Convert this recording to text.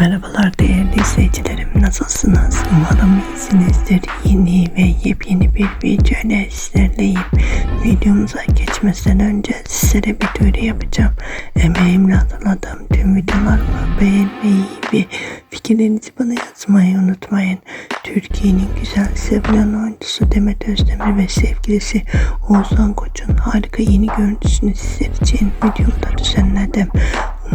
Merhabalar değerli izleyicilerim nasılsınız? Umarım iyisinizdir. Yeni ve yepyeni bir video ile sizlerleyim. Videomuza geçmeden önce sizlere bir duyuru yapacağım. Emeğimle hazırladığım tüm videolarımı beğenmeyi ve fikirlerinizi bana yazmayı unutmayın. Türkiye'nin güzel sevilen oyuncusu Demet Özdemir ve sevgilisi Oğuzhan Koç'un harika yeni görüntüsünü sizler için videomda düzenledim.